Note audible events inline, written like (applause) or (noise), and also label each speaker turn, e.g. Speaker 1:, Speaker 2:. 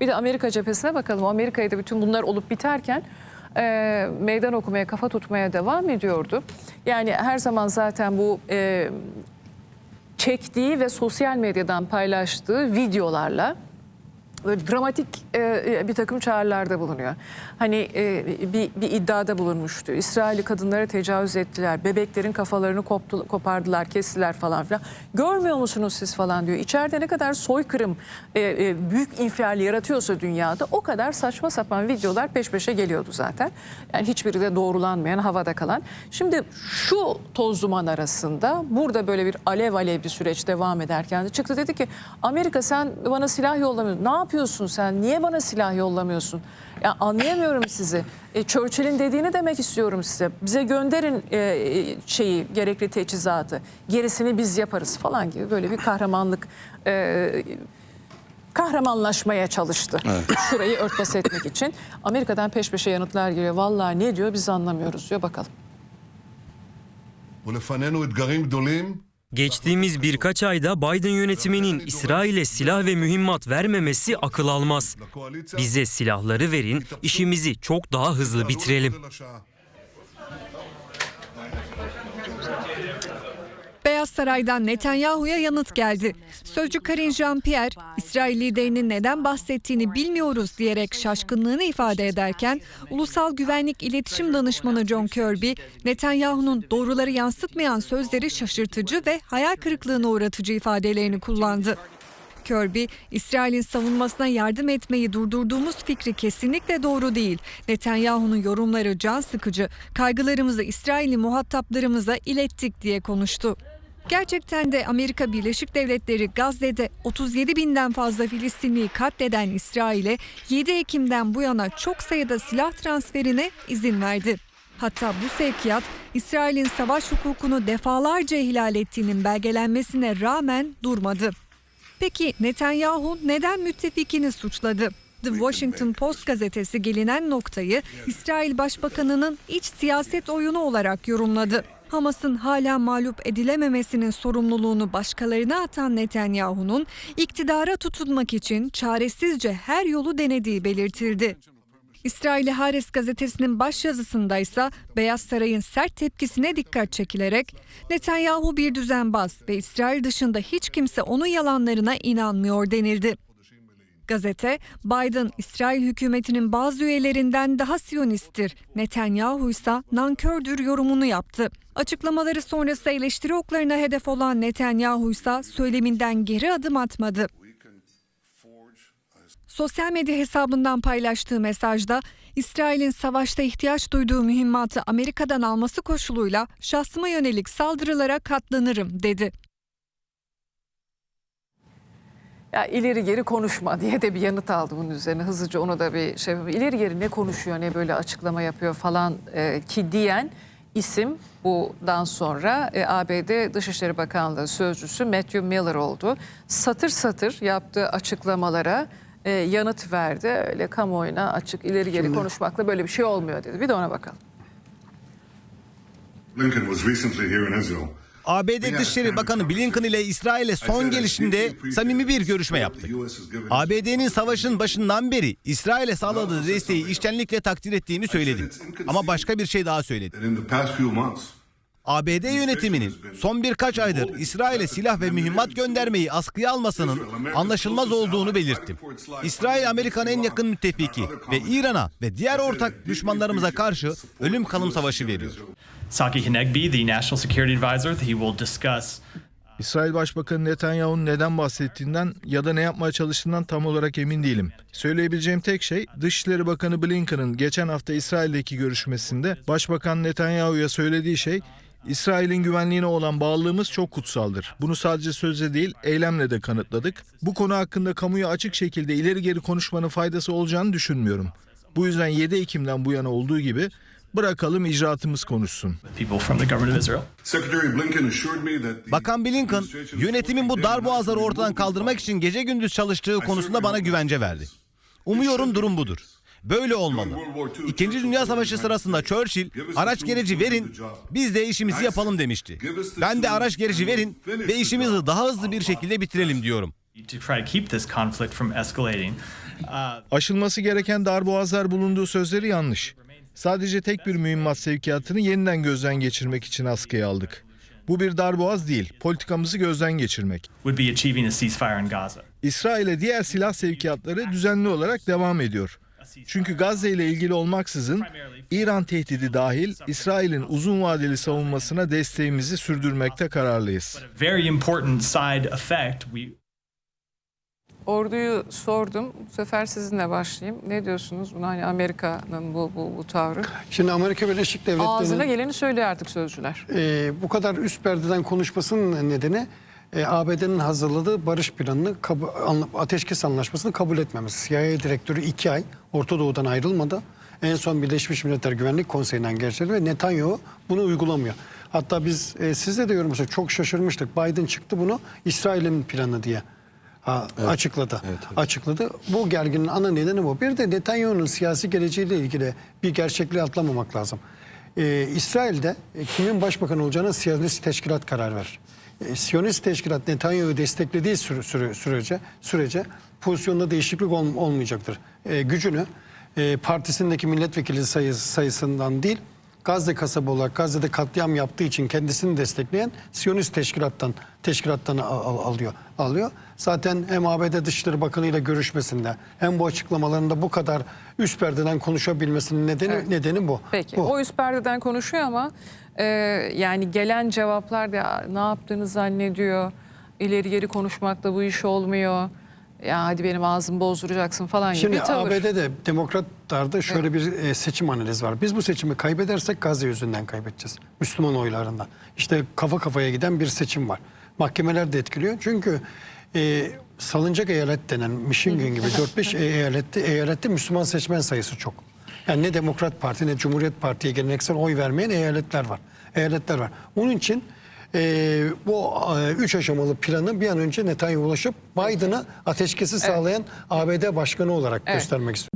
Speaker 1: Bir de Amerika cephesine bakalım. Amerika'da bütün bunlar olup biterken e, meydan okumaya, kafa tutmaya devam ediyordu. Yani her zaman zaten bu e, çektiği ve sosyal medyadan paylaştığı videolarla dramatik e, bir takım çağrılarda bulunuyor. Hani e, bir, bir iddiada bulunmuştu. İsrailli kadınlara tecavüz ettiler. Bebeklerin kafalarını koptu, kopardılar, kestiler falan filan. Görmüyor musunuz siz falan diyor. İçeride ne kadar soykırım, e, e, büyük infial yaratıyorsa dünyada o kadar saçma sapan videolar peş peşe geliyordu zaten. Yani hiçbiri de doğrulanmayan, havada kalan. Şimdi şu toz duman arasında burada böyle bir alev alev bir süreç devam ederken de çıktı dedi ki Amerika sen bana silah yollamıyorsun. Ne yapıyorsun sen? Niye bana silah yollamıyorsun? Ya anlayamıyorum sizi. E, Churchill'in dediğini demek istiyorum size. Bize gönderin e, şeyi gerekli teçhizatı. Gerisini biz yaparız falan gibi böyle bir kahramanlık e, kahramanlaşmaya çalıştı. Şurayı örtbas etmek için. Amerika'dan peş peşe yanıtlar geliyor. Vallahi ne diyor biz anlamıyoruz diyor bakalım.
Speaker 2: ולפנינו אתגרים גדולים
Speaker 3: Geçtiğimiz birkaç ayda Biden yönetiminin İsrail'e silah ve mühimmat vermemesi akıl almaz. Bize silahları verin, işimizi çok daha hızlı bitirelim.
Speaker 4: Beyaz Saray'dan Netanyahu'ya yanıt geldi. Sözcü Karine Jean-Pierre, İsrail liderinin neden bahsettiğini bilmiyoruz diyerek şaşkınlığını ifade ederken, Ulusal Güvenlik İletişim Danışmanı John Kirby, Netanyahu'nun doğruları yansıtmayan sözleri şaşırtıcı ve hayal kırıklığına uğratıcı ifadelerini kullandı. Kirby, İsrail'in savunmasına yardım etmeyi durdurduğumuz fikri kesinlikle doğru değil. Netanyahu'nun yorumları can sıkıcı. Kaygılarımızı İsrailli muhataplarımıza ilettik diye konuştu. Gerçekten de Amerika Birleşik Devletleri Gazze'de 37 binden fazla Filistinliyi katleden İsrail'e 7 Ekim'den bu yana çok sayıda silah transferine izin verdi. Hatta bu sevkiyat İsrail'in savaş hukukunu defalarca ihlal ettiğinin belgelenmesine rağmen durmadı. Peki Netanyahu neden müttefikini suçladı? The Washington Post gazetesi gelinen noktayı İsrail Başbakanı'nın iç siyaset oyunu olarak yorumladı. Hamas'ın hala mağlup edilememesinin sorumluluğunu başkalarına atan Netanyahu'nun iktidara tutunmak için çaresizce her yolu denediği belirtildi. İsrail Hares gazetesinin başyazısında ise Beyaz Saray'ın sert tepkisine dikkat çekilerek Netanyahu bir düzenbaz ve İsrail dışında hiç kimse onun yalanlarına inanmıyor denildi. Gazete, Biden İsrail hükümetinin bazı üyelerinden daha siyonisttir, Netanyahu ise nankördür yorumunu yaptı. Açıklamaları sonrası eleştiri oklarına hedef olan Netanyahu ise söyleminden geri adım atmadı. Sosyal medya hesabından paylaştığı mesajda İsrail'in savaşta ihtiyaç duyduğu mühimmatı Amerika'dan alması koşuluyla şahsıma yönelik saldırılara katlanırım dedi.
Speaker 1: Ya ileri geri konuşma (laughs) diye de bir yanıt aldı bunun üzerine. Hızlıca onu da bir şey yapayım. İleri geri ne konuşuyor ne böyle açıklama yapıyor falan e, ki diyen isim bundan sonra e, ABD Dışişleri Bakanlığı Sözcüsü Matthew Miller oldu. Satır satır yaptığı açıklamalara e, yanıt verdi. Öyle kamuoyuna açık ileri geri konuşmakla böyle bir şey olmuyor dedi. Bir de ona bakalım.
Speaker 2: Blinken was recently here in Israel.
Speaker 5: ABD Dışişleri Bakanı Blinken ile İsrail'e son gelişinde samimi bir görüşme yaptık. ABD'nin savaşın başından beri İsrail'e sağladığı desteği içtenlikle takdir ettiğimi söyledim. Ama başka bir şey daha söyledim. ABD yönetiminin son birkaç aydır İsrail'e silah ve mühimmat göndermeyi askıya almasının anlaşılmaz olduğunu belirttim. İsrail Amerika'nın en yakın müttefiki ve İran'a ve diğer ortak düşmanlarımıza karşı ölüm kalım savaşı veriyor.
Speaker 6: Saki Hanegbi, the National Security Advisor, he will discuss
Speaker 7: İsrail Başbakanı Netanyahu'nun neden bahsettiğinden ya da ne yapmaya çalıştığından tam olarak emin değilim. Söyleyebileceğim tek şey Dışişleri Bakanı Blinken'ın geçen hafta İsrail'deki görüşmesinde Başbakan Netanyahu'ya söylediği şey İsrail'in güvenliğine olan bağlılığımız çok kutsaldır. Bunu sadece sözle değil, eylemle de kanıtladık. Bu konu hakkında kamuya açık şekilde ileri geri konuşmanın faydası olacağını düşünmüyorum. Bu yüzden 7 Ekim'den bu yana olduğu gibi bırakalım icraatımız konuşsun.
Speaker 5: Bakan Blinken yönetimin bu darboğazları ortadan kaldırmak için gece gündüz çalıştığı konusunda bana güvence verdi. Umuyorum durum budur. Böyle olmalı. İkinci Dünya Savaşı sırasında Churchill araç gereci verin biz de işimizi yapalım demişti. Ben de araç gereci verin ve işimizi daha hızlı bir şekilde bitirelim diyorum.
Speaker 6: Escalating.
Speaker 7: Aşılması gereken darboğazlar bulunduğu sözleri yanlış. Sadece tek bir mühimmat sevkiyatını yeniden gözden geçirmek için askıya aldık. Bu bir darboğaz değil, politikamızı gözden geçirmek. İsrail'e diğer silah sevkiyatları düzenli olarak devam ediyor. Çünkü Gazze ile ilgili olmaksızın İran tehdidi dahil İsrail'in uzun vadeli savunmasına desteğimizi sürdürmekte kararlıyız.
Speaker 1: Orduyu sordum. Bu sefer sizinle başlayayım. Ne diyorsunuz buna hani Amerika'nın bu, bu, bu tavrı?
Speaker 8: Şimdi Amerika Birleşik
Speaker 1: Ağzına
Speaker 8: Devletleri'nin
Speaker 1: geleni söylüyor artık sözcüler.
Speaker 8: e, bu kadar üst perdeden konuşmasının nedeni e, ABD'nin hazırladığı barış planını, ateşkes anlaşmasını kabul etmemesi. CIA direktörü iki ay Orta Doğu'dan ayrılmadı. En son Birleşmiş Milletler Güvenlik Konseyi'nden geçirdi ve Netanyahu bunu uygulamıyor. Hatta biz e, sizle de yorumlamıştık. Çok şaşırmıştık. Biden çıktı bunu İsrail'in planı diye ha, açıkladı. Açıkladı. Bu gerginin ana nedeni bu. Bir de Netanyahu'nun siyasi geleceğiyle ilgili bir gerçekliği atlamamak lazım. Ee, İsrail'de e, kimin başbakan olacağına Siyonist teşkilat karar verir. E, Siyonist teşkilat Netanyahu'yu desteklediği süre, süre- sürece sürece pozisyonda değişiklik ol- olmayacaktır. E, gücünü e, partisindeki milletvekili sayısı, sayısından değil Gazze kasabı olarak Gazze'de katliam yaptığı için kendisini destekleyen Siyonist teşkilattan teşkilattan al- al- alıyor. Alıyor. Zaten hem ABD Dışişleri Bakanı ile görüşmesinde hem bu açıklamalarında bu kadar üst perdeden konuşabilmesinin nedeni
Speaker 1: Evet.
Speaker 8: nedeni bu.
Speaker 1: Peki
Speaker 8: Bu.
Speaker 1: o üst perdeden konuşuyor ama e, yani gelen cevaplar da ne yaptığını zannediyor. İleri geri konuşmakla bu iş olmuyor. Ya hadi benim ağzımı bozduracaksın falan gibi
Speaker 8: Şimdi
Speaker 1: bir tavır.
Speaker 8: ABD'de demokratlarda şöyle bir e, seçim analizi var. Biz bu seçimi kaybedersek Gazze yüzünden kaybedeceğiz. Müslüman oylarından. İşte kafa kafaya giden bir seçim var. Mahkemeler de etkiliyor. Çünkü e, salıncak eyalet denen Michigan gibi 4-5 eyalette, eyalette Müslüman seçmen sayısı çok. Yani ne Demokrat Parti ne Cumhuriyet Parti'ye geleneksel oy vermeyen eyaletler var. Eyaletler var. Onun için e, bu e, üç aşamalı planı bir an önce Netanyahu ulaşıp Biden'a ateşkesi sağlayan ABD başkanı olarak göstermek istiyor.